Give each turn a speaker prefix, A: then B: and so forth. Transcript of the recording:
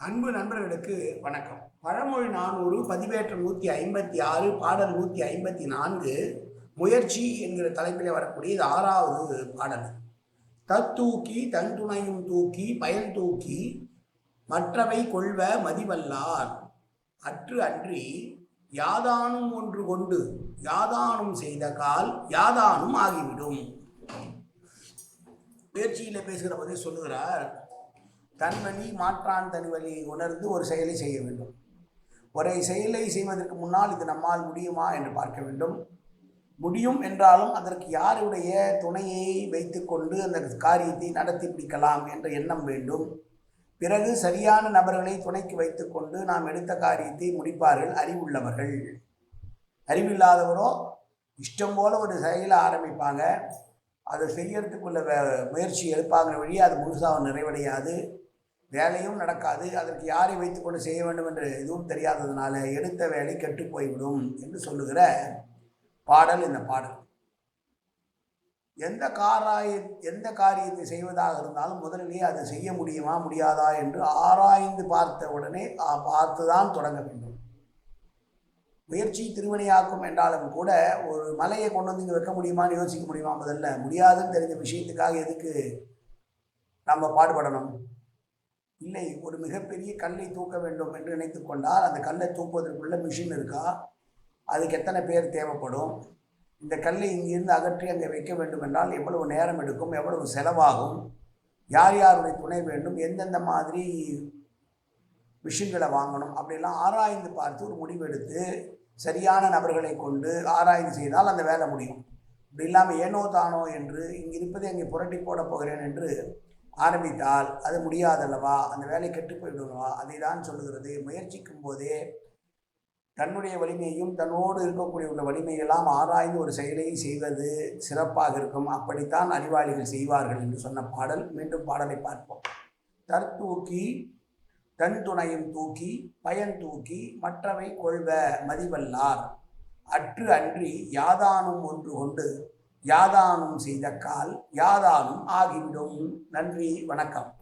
A: அன்பு நண்பர்களுக்கு வணக்கம். பழமொழி நானூறு பதிவேற்றம் நூற்றி ஐம்பத்தி ஆறு பாடல் நூற்றி ஐம்பத்தி நான்கு முயற்சி என்கிற தலைப்பிலே வரக்கூடிய இது ஆறாவது பாடல். தத்தூக்கி தன் துணையும் தூக்கி பயன் தூக்கி மற்றவை கொள்வ மதிவல்லார். அற்று அன்றி யாதானும் ஒன்று கொண்டு யாதானும் செய்த கால் யாதானும் ஆகிவிடும். முயற்சியில் பேசுகிற போதே சொல்லுகிறார் தன்வழி மாற்றான் தன் வழியை உணர்ந்து ஒரு செயலை செய்ய வேண்டும். ஒரே செயலை செய்வதற்கு முன்னால் இது நம்மால் முடியுமா என்று பார்க்க வேண்டும். முடியும் என்றாலும் அதற்கு யாருடைய துணையை வைத்துக்கொண்டு அந்த காரியத்தை நடத்தி பிடிக்கலாம் என்ற எண்ணம் வேண்டும். பிறகு சரியான நபர்களை துணைக்கு வைத்துக்கொண்டு நாம் எடுத்த காரியத்தை முடிப்பார்கள் அறிவுள்ளவர்கள். அறிவில்லாதவரோ இஷ்டம் போல ஒரு செயலை ஆரம்பிப்பாங்க. அதை செய்யறதுக்குள்ள வே- முயற்சி எழுப்பாங்க வழி அது முழுசாக நிறைவடையாது. வேலையும் நடக்காது. அதற்கு யாரை வைத்துக்கொண்டு செய்ய வேண்டும் என்று எதுவும் தெரியாததுனால எடுத்த வேலை கெட்டு போய்விடும் என்று சொல்லுகிற பாடல் இந்த பாடல். எந்த காராய எந்த காரியத்தை செய்வதாக இருந்தாலும் முதலிலேயே அது செய்ய முடியுமா முடியாதா என்று ஆராய்ந்து பார்த்த உடனே பார்த்து தான் தொடங்க வேண்டும். முயற்சி திருவினையாக்கும் என்றாலும் கூட ஒரு மலையை கொண்டு வந்து இங்கே வைக்க முடியுமான்னு யோசிக்க முடியுமா முதல்ல? முடியாதுன்னு தெரிஞ்ச விஷயத்துக்காக எதுக்கு நம்ம பாடுபடணும்? இல்லை ஒரு மிகப்பெரிய கல்லை தூக்க வேண்டும் என்று நினைத்து கொண்டால் அந்த கல்லை தூக்குவதற்குள்ள மிஷின் இருக்கா? அதுக்கு எத்தனை பேர் தேவைப்படும்? இந்த கல்லை இங்கிருந்து அகற்றி அங்கே வைக்க வேண்டும் என்றால் எவ்வளவு நேரம் எடுக்கும்? எவ்வளவு செலவாகும்? யார் யாருடைய துணை வேண்டும்? எந்தெந்த மாதிரி மிஷின்களை வாங்கணும்? அப்படிலாம் ஆராய்ந்து பார்த்து ஒரு முடிவெடுத்து சரியான நபர்களை கொண்டு ஆராய்ந்து செய்தால் அந்த வேலை முடியும். இப்படி இல்லாமல் ஏனோ தானோ என்று இங்கே இருப்பதை அங்கே புரட்டி போட போகிறேன் என்று ஆரம்பித்தால் அது முடியாதல்லவா? அந்த வேலை கெட்டு போய்விடுவா அதை தான் சொல்லுகிறது. முயற்சிக்கும் போதே தன்னுடைய வலிமையையும் தன்னோடு இருக்கக்கூடிய உள்ள வலிமையெல்லாம் ஆராய்ந்து ஒரு செயலை செய்வது சிறப்பாக இருக்கும். அப்படித்தான் அறிவாளிகள் செய்வார்கள் என்று சொன்ன பாடல். மீண்டும் பாடலை பார்ப்போம். தற்தூக்கி தன் துணையும் தூக்கி பயன் தூக்கி மற்றவை கொள்வ மதிவல்லார். அற்று அன்றி யாதானும் ஒன்று கொண்டு யாதானும் செய்த கால் யாதானும் ஆகிவிடும். நன்றி வணக்கம்.